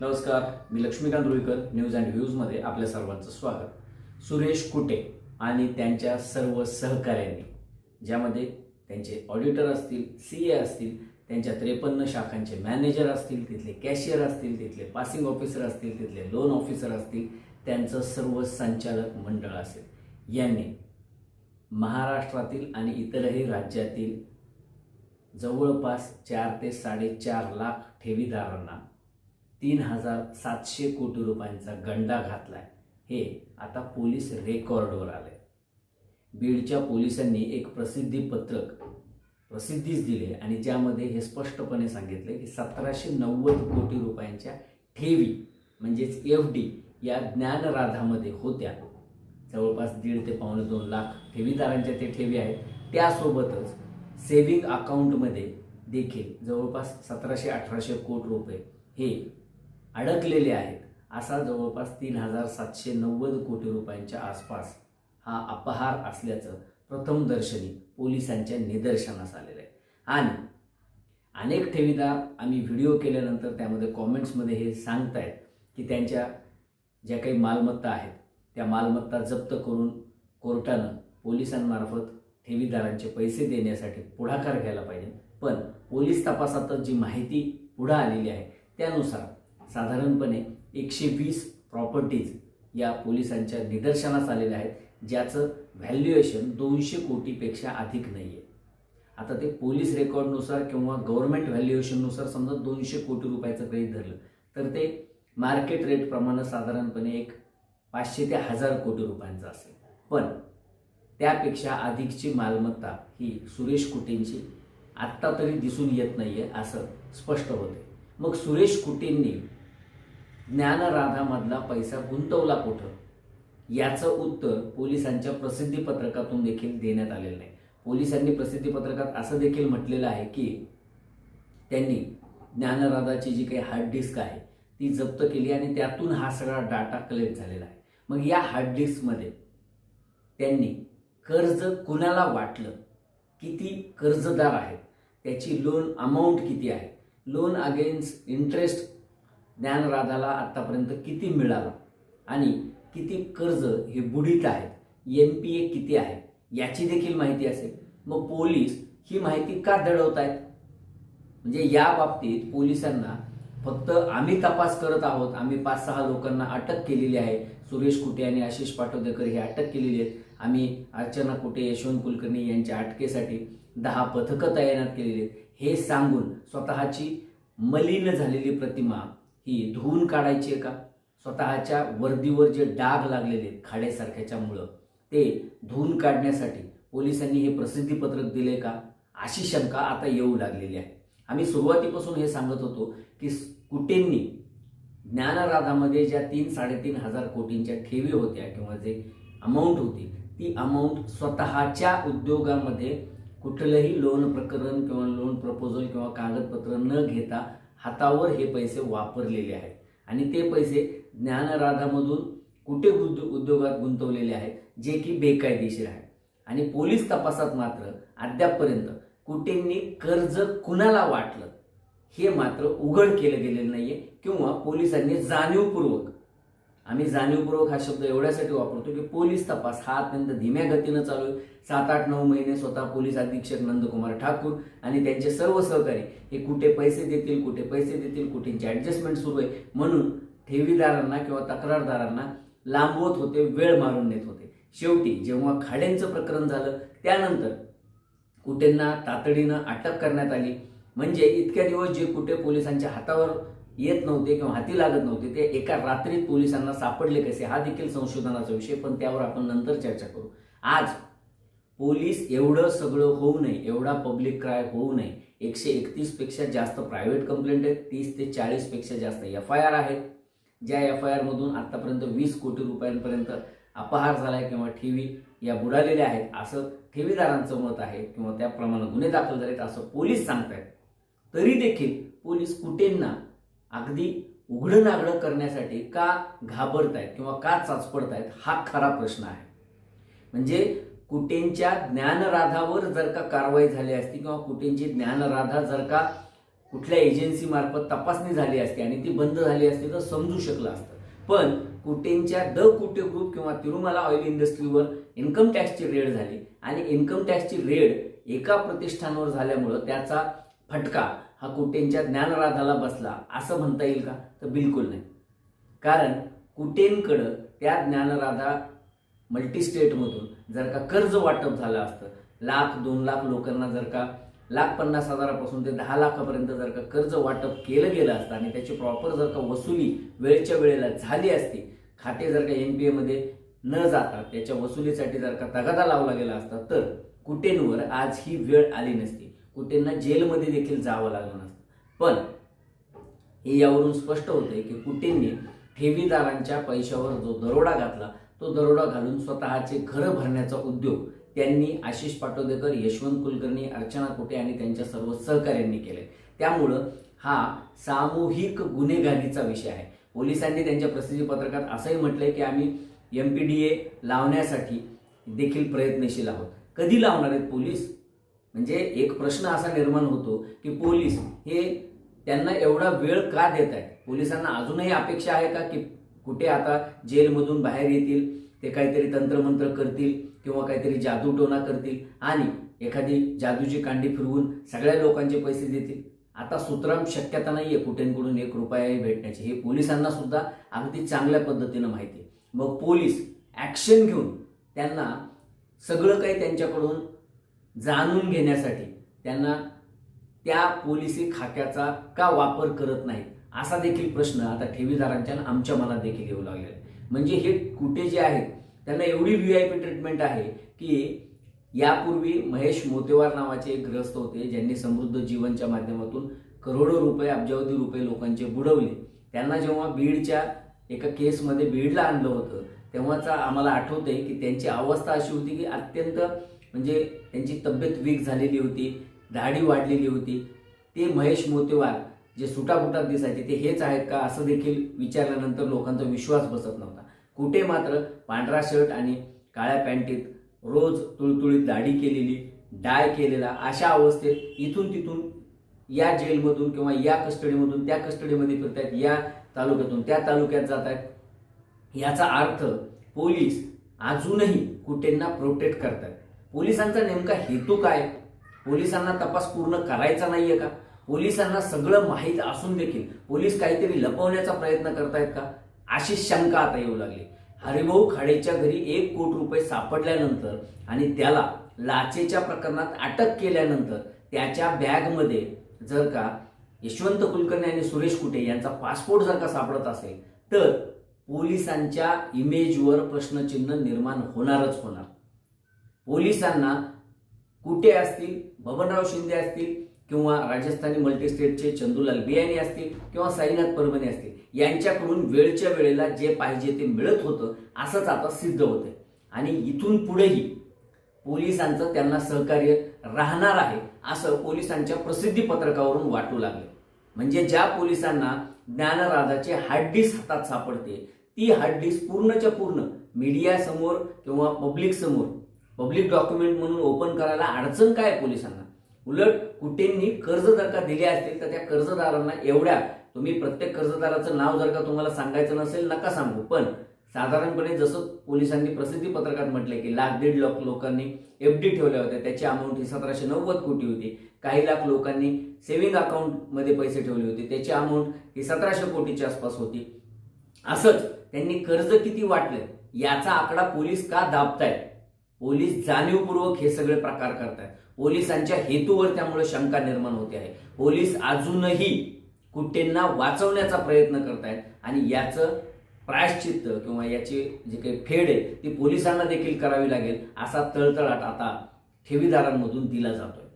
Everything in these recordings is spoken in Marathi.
नमस्कार मी लक्ष्मीकांत रुईकर न्यूज अँड व्ह्यूजमध्ये आपल्या सर्वांचं स्वागत. सुरेश कुटे आणि त्यांच्या सर्व सहकाऱ्यांनी ज्यामध्ये त्यांचे ऑडिटर असतील सी ए असतील त्यांच्या त्रेपन्न शाखांचे मॅनेजर असतील तिथले कॅशियर असतील तिथले पासिंग ऑफिसर असतील तिथले लोन ऑफिसर असतील त्यांचं सर्व संचालक मंडळ असेल. यांनी महाराष्ट्रातील आणि इतरही राज्यातील जवळपास चार ते साडेचार लाख ठेवीदारांना तीन हजार सातशे कोटी रुपयांचा गंडा घातलाय. हे आता पोलीस रेकॉर्डवर आले बीडच्या पोलिसांनी एक प्रसिद्धी पत्रक प्रसिद्धीच दिले आणि ज्यामध्ये हे स्पष्टपणे सांगितले की सतराशे नव्वद कोटी रुपयांच्या ठेवी म्हणजेच एफ डी या ज्ञानराधामध्ये होत्या. जवळपास दीड ते पावणे दोन लाख ठेवीदारांच्या ते ठेवी आहेत. त्यासोबतच सेव्हिंग अकाउंटमध्ये देखील जवळपास सतराशे अठराशे कोटी रुपये हे अडकलेले आहेत. असा जवळपास तीन हजार सातशे नव्वद कोटी रुपयांच्या आसपास हा अपहार असल्याचं प्रथमदर्शनी पोलिसांच्या निदर्शनास आलेलं आहे. आणि अनेक ठेवीदार आम्ही व्हिडिओ केल्यानंतर त्यामध्ये कॉमेंट्समध्ये हे सांगतायत की त्यांच्या ज्या काही मालमत्ता आहेत त्या मालमत्ता जप्त करून कोर्टानं पोलिसांमार्फत ठेवीदारांचे पैसे देण्यासाठी पुढाकार घ्यायला पाहिजे. पण पोलीस तपासातच जी माहिती पुढं आलेली आहे त्यानुसार साधारणपणे एकशे वीस प्रॉपर्टीज या पोलिसांच्या निदर्शनास आलेल्या आहेत ज्याचं व्हॅल्युएशन दोनशे कोटीपेक्षा अधिक नाही आहे आता ते पोलीस रेकॉर्डनुसार किंवा गव्हर्नमेंट व्हॅल्युएशननुसार समजा दोनशे कोटी रुपयाचं काही धरलं तर ते मार्केट रेटप्रमाणे साधारणपणे एक पाचशे ते हजार कोटी रुपयांचं असेल. पण त्यापेक्षा अधिकची मालमत्ता ही सुरेश कुटेंची आत्ता तरी दिसून येत नाही आहे असं स्पष्ट होते मग सुरेश कुटेंनी ज्ञानराधामधला पैसा गुंतवला कुठं? याचं उत्तर पोलिसांच्या प्रसिद्धीपत्रकातून देखील देण्यात आलेलं नाही. पोलिसांनी प्रसिद्धीपत्रकात असं देखील म्हटलेलं आहे की त्यांनी ज्ञानराधाची जी काही हार्ड डिस्क आहे ती जप्त केली आणि त्यातून हा सगळा डाटा कलेक्ट झालेला आहे. मग या हार्ड डिस्कमध्ये त्यांनी कर्ज कुणाला वाटलं? किती कर्जदार आहेत? त्याची लोन अमाऊंट किती आहे? लोन अगेन्स्ट इंटरेस्ट ज्ञानराधाला आत्तापर्यंत किती मिळाला? आणि किती कर्ज हे बुडीत आहेत? एन पी ए किती आहे? याची देखील माहिती असेल. मग पोलीस ही माहिती का दडवत आहेत म्हणजे या बाबतीत पोलिसांना फक्त आम्ही तपास करत आहोत. आम्ही पाच सहा लोकांना अटक केलेली आहे. सुरेश कुटे आणि आशिष पाटोदेकर हे अटक केलेली आहेत. आम्ही अर्चना कुटे यशवंत कुलकर्णी यांच्या अटकेसाठी दहा पथकं तैनात केलेली आहेत. हे सांगून स्वतःची मलिन झालेली प्रतिमा ही धुवून काढायची आहे का? स्वतःच्या वर्दीवर जे डाग लागलेले आहेत खाड्यासारख्याच्यामुळं ते धुवून काढण्यासाठी पोलिसांनी हे प्रसिद्धीपत्रक दिले का? अशी शंका आता येऊ लागलेली आहे. आम्ही सुरुवातीपासून हे सांगत होतो की कुटेंनी ज्ञानराधामध्ये ज्या तीन साडेतीन हजार कोटींच्या ठेवी होत्या किंवा जे अमाऊंट होती ती अमाऊंट स्वतःच्या उद्योगामध्ये कुठलंही लोन प्रकरण किंवा लोन प्रपोजल किंवा कागदपत्र न घेता हातावर हे पैसे वापरलेले आहेत. आणि ते पैसे ज्ञानराधामधून कुठे उद्यो उद्योगात गुंतवलेले आहेत जे की बेकायदेशीर आहे आणि पोलीस तपासात मात्र अद्यापपर्यंत कुठेंनी कर्ज कुणाला वाटलं हे मात्र उघड केलं गेलेलं नाहीये किंवा पोलिसांनी जाणीवपूर्वक आम्ही जाणीवपूर्वक हा शब्द एवढ्यासाठी वापरतो की पोलीस तपास हा अत्यंत धीम्या गतीनं चालू आहे. सात आठ नऊ महिने स्वतः पोलीस अधीक्षक नंदकुमार ठाकूर आणि त्यांचे सर्व सहकारी हे कुठे पैसे देतील कुठे पैसे देतील कुठेंची ॲडजस्टमेंट सुरू आहे म्हणून ठेवीदारांना किंवा तक्रारदारांना लांबवत होते वेळ मारून नेत होते. शेवटी जेव्हा खाड्यांचं प्रकरण झालं त्यानंतर कुठेंना तातडीनं अटक करण्यात आली. म्हणजे इतक्या दिवस जे कुठे पोलिसांच्या हातावर येत नव्हते किंवा हाती लागत नव्हते ते एका रात्रीत पोलिसांना सापडले कसे? हा देखील संशोधनाचा विषय पण त्यावर आपण नंतर चर्चा करू. आज पोलीस एवढं सगळं होऊ नये एवढा पब्लिक क्राय होऊ नये एकशे एकतीसपेक्षा जास्त प्रायव्हेट कंप्लेंट आहेत तीस ते चाळीसपेक्षा जास्त एफ आय आर आहेत ज्या एफ आय आरमधून आतापर्यंत वीस कोटी रुपयांपर्यंत अपहार झालाय किंवा ठेवी या बुडालेल्या आहेत असं ठेवीदारांचं मत आहे किंवा त्याप्रमाणे गुन्हे दाखल झालेत असं पोलीस सांगतायत. तरी देखील पोलीस कुठेंना अगदी उघडं नागडं करण्यासाठी का घाबरत आहेत किंवा का चाचपडतायत हा खरा प्रश्न आहे. म्हणजे कुटेंच्या ज्ञानराधावर जर का कारवाई झाली असती किंवा कुटेंची ज्ञानराधा जर का कुठल्या एजन्सीमार्फत तपासणी झाली असती आणि ती बंद झाली असती तर समजू शकलं असतं. पण कुटेंच्या द कुटे ग्रुप किंवा तिरुमला ऑइल इंडस्ट्रीवर इन्कम टॅक्सची रेड झाली आणि इन्कम टॅक्सची रेड एका प्रतिष्ठानावर झाल्यामुळं त्याचा फटका हा कुटेंच्या ज्ञानराधाला बसला. असं म्हणता येईल का? तर बिलकुल नाही. कारण कुटेंकडं त्या ज्ञानराधा मल्टीस्टेटमधून जर का कर्ज वाटप झालं असतं लाख दोन लाख लोकांना जर का लाख पन्नास हजारापासून ते दहा लाखापर्यंत जर का कर्ज वाटप केलं गेलं असतं आणि त्याची प्रॉपर जर का वसुली वेळच्या वेळेला झाली असती खाते जर का एन पी एमध्ये न जाता त्याच्या वसुलीसाठी जर का तगादा लावला गेला असता तर कुटेंवर आज ही वेळ आली नसती. कुठेंना जेलमध्ये देखील जावं लागलं नसतं. पण हे यावरून स्पष्ट होतंय की कुटींनी ठेवीदारांच्या पैशावर जो दरोडा घातला तो दरोडा घालून स्वतःचे घरं भरण्याचा उद्योग त्यांनी आशिष पाटोदेकर यशवंत कुलकर्णी अर्चना कुटे आणि त्यांच्या सर्व सहकाऱ्यांनी केले त्यामुळं हा सामूहिक गुन्हेगारीचा विषय आहे. पोलिसांनी त्यांच्या प्रसिद्धी पत्रकात असंही म्हटलंय की आम्ही एम पी डी ए लावण्यासाठी देखील प्रयत्नशील आहोत. कधी लावणार आहेत पोलीस? म्हणजे एक प्रश्न असा निर्माण होतो की पोलीस हे त्यांना एवढा वेळ का देत आहेत? पोलिसांना अजूनही अपेक्षा आहे का की कुठे आता जेलमधून बाहेर येतील ते काहीतरी तंत्रमंत्र करतील किंवा काहीतरी जादूटोना करतील आणि एखादी जादूची कांडी फिरवून सगळ्या लोकांचे पैसे देतील? आता सुतराम शक्यता नाही आहे कुठेंकडून एक रुपयाही भेटण्याची. हे पोलिसांना सुद्धा अगदी चांगल्या पद्धतीनं माहिती आहे. मग पोलीस ॲक्शन घेऊन त्यांना सगळं काही त्यांच्याकडून जाणून घेण्यासाठी त्यांना त्या पोलिसी खात्याचा का वापर करत नाहीत? असा देखील प्रश्न आता ठेवीदारांच्या आमच्या मनात देखील येऊ लागलेला आहे. म्हणजे हे कुठे जे आहेत त्यांना एवढी व्ही आय पी ट्रीटमेंट आहे की यापूर्वी महेश मोतेवार नावाचे एक ग्रस्त होते ज्यांनी समृद्ध जीवनच्या माध्यमातून करोडो रुपये अब्जावधी रुपये लोकांचे बुडवले. त्यांना जेव्हा बीडच्या एका केसमध्ये बीडला आणलं होतं तेव्हाचा आम्हाला आठवतंय की त्यांची अवस्था अशी होती की अत्यंत म्हणजे त्यांची तब्येत वीक झालेली होती दाढी वाढलेली होती. ते महेश मोतेवार जे सुटाफुटात दिसायचे ते हेच आहेत का असं देखील विचारल्यानंतर लोकांचा विश्वास बसत नव्हता. कुठे मात्र पांढरा शर्ट आणि काळ्या पॅन्टीत रोज तुळतुळीत दाढी केलेली डाय केलेला अशा अवस्थेत इथून तिथून या जेलमधून किंवा या कस्टडीमधून त्या कस्टडीमध्ये फिरतायत या तालुक्यातून त्या तालुक्यात जात आहेत याचा अर्थ पोलीस अजूनही कुठेंना प्रोटेक्ट करतात पोलिसांचा नेमका हेतू काय? पोलिसांना तपास पूर्ण करायचा नाहीये का? पोलिसांना सगळं माहीत असून देखील पोलीस काहीतरी लपवण्याचा प्रयत्न करतायत का? अशी शंका आता येऊ लागली. हरिभाऊ खाडेच्या घरी एक कोटी रुपये सापडल्यानंतर आणि त्याला लाचेच्या प्रकरणात अटक केल्यानंतर त्याच्या बॅगमध्ये जर का यशवंत कुलकर्णी आणि सुरेश कुटे यांचा पासपोर्ट जर का सापडत असेल तर पोलिसांच्या इमेजवर प्रश्नचिन्ह निर्माण होणारच होणार. पोलिसांना कुटे असतील बबनराव शिंदे असतील किंवा राजस्थानी मल्टीस्टेटचे चंदूलाल बियाणी असतील किंवा साईनाथ परभणी असतील यांच्याकडून वेळच्या वेळेला जे पाहिजे ते मिळत होतं असंच आता सिद्ध होतंय. आणि इथून पुढेही पोलिसांचं त्यांना सहकार्य राहणार आहे असं पोलिसांच्या प्रसिद्धीपत्रकावरून वाटू लागले म्हणजे ज्या पोलिसांना ज्ञानराजाचे हार्डडिस्क हातात सापडते ती हार्डडिस्क पूर्णच्या पूर्ण मीडियासमोर किंवा पब्लिक समोर पब्लिक डॉक्युमेंट म्हणून ओपन करायला अडचण काय आहे पोलिसांना? उलट कुठेंनी कर्ज जर का दिले असतील तर त्या कर्जदारांना एवढ्या तुम्ही प्रत्येक कर्जदाराचं नाव जर का तुम्हाला सांगायचं नसेल नका सांगू. पण साधारणपणे जसं पोलिसांनी प्रसिद्धी पत्रकात म्हटलंय की लाख दीड लाख लोकांनी एफ डी ठेवल्या होत्या त्याची अमाऊंट ही सतराशे नव्वद कोटी होती. काही लाख लोकांनी सेव्हिंग अकाउंटमध्ये पैसे ठेवले होते त्याची अमाऊंट ही सतराशे कोटीच्या आसपास होती. असंच त्यांनी कर्ज किती वाटलं? याचा आकडा पोलीस का दाबतायत? पोलीस जाणीवपूर्वक हे सगळे प्रकार करतायत. पोलिसांच्या हेतूवर त्यामुळे शंका निर्माण होते आहे. पोलीस अजूनही कुटेंना वाचवण्याचा प्रयत्न करतायत आणि याचं प्रायश्चित्त किंवा याची जी काही फेड आहे ती पोलिसांना देखील करावी लागेल असा तळतळाट आता ठेवीदारांमधून दिला जातोय.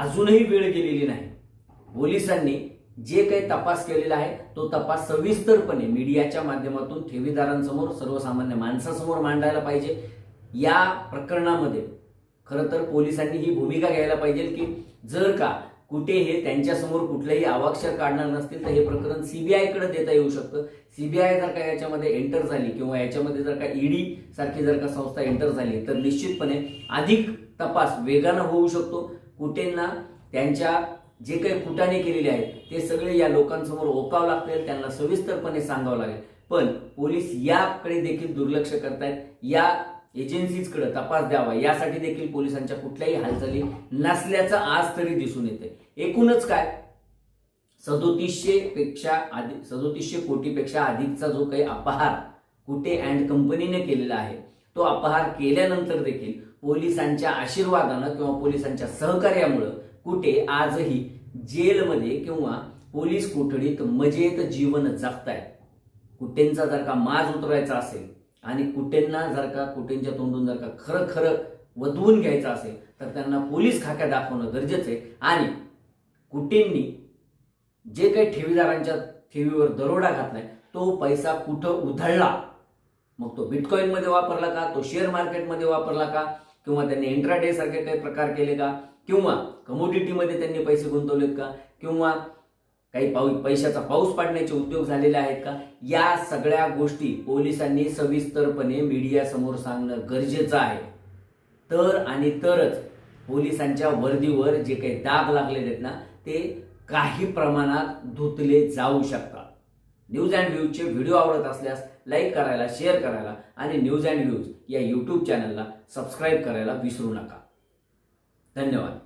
अजूनही वेळ गेलेली नाही. पोलिसांनी जे काही तपास केलेला आहे तो तपास सविस्तरपणे मीडियाच्या माध्यमातून ठेवीदारांसमोर सर्वसामान्य माणसासमोर मांडायला पाहिजे. या प्रकरणामध्ये खरं तर पोलिसांनी ही भूमिका घ्यायला पाहिजे की जर का कुठे हे त्यांच्यासमोर कुठलेही अवाक्षर काढणार नसतील तर हे प्रकरण सीबीआयकडे देता येऊ शकतं. सीबीआय जर का याच्यामध्ये एंटर झाली किंवा याच्यामध्ये जर का ईडी सारखी जर का संस्था एंटर झाली तर निश्चितपणे अधिक तपास वेगानं होऊ शकतो. कुठेंना त्यांच्या जे काही कुटाने केलेले आहेत ते सगळे या लोकांसमोर ओकावं लागतील त्यांना सविस्तरपणे सांगावं लागेल. पण पोलीस याकडे देखील दुर्लक्ष करतायत. या एजन्सीजकडे तपास द्यावा. यासाठी देखील पोलिसांच्या कुठल्याही हालचाली नसल्याचं आज तरी दिसून येते एकूणच काय? सदोतीसशे पेक्षा अधिक सदोतीसशे कोटीपेक्षा अधिकचा जो काही अपहार कुठे अँड कंपनीने केलेला आहे तो अपहार केल्यानंतर देखील पोलिसांच्या आशीर्वादानं किंवा पोलिसांच्या सहकार्यामुळं कुठे आजही जेलमध्ये किंवा पोलीस कोठडीत मजेत जीवन जगतायत. कुठेंचा जर का माज उतरायचा असेल आणि कुटेंना जर का कुटेंच्या तोंडून जर का खरं खरं वधवून घ्यायचं असेल तर त्यांना पोलीस खाक्या दाखवणं गरजेचं आहे. आणि कुटेंनी जे काही ठेवीदारांच्या ठेवीवर दरोडा घातलाय तो पैसा कुठं उधळला? मग तो बिटकॉईनमध्ये वापरला का? तो शेअर मार्केटमध्ये वापरला का? किंवा त्यांनी इंट्राडे सारखे काही प्रकार केले का? किंवा कमोडिटीमध्ये त्यांनी पैसे गुंतवलेत का? किंवा काही पाऊ पैशाचा पाऊस पाडण्याचे उद्योग झालेले आहेत का? या सगळ्या गोष्टी पोलिसांनी सविस्तरपणे मीडियासमोर सांगणं गरजेचं आहे. तर आणि तरच पोलिसांच्या वर्दीवर जे काही दाग लागलेले आहेत ना ते काही प्रमाणात धुतले जाऊ शकतात. न्यूज अँड व्ह्यूजचे व्हिडिओ आवडत असल्यास लाईक करायला शेअर करायला आणि न्यूज अँड व्ह्यूज या यूट्यूब चॅनलला सबस्क्राईब करायला विसरू नका. धन्यवाद.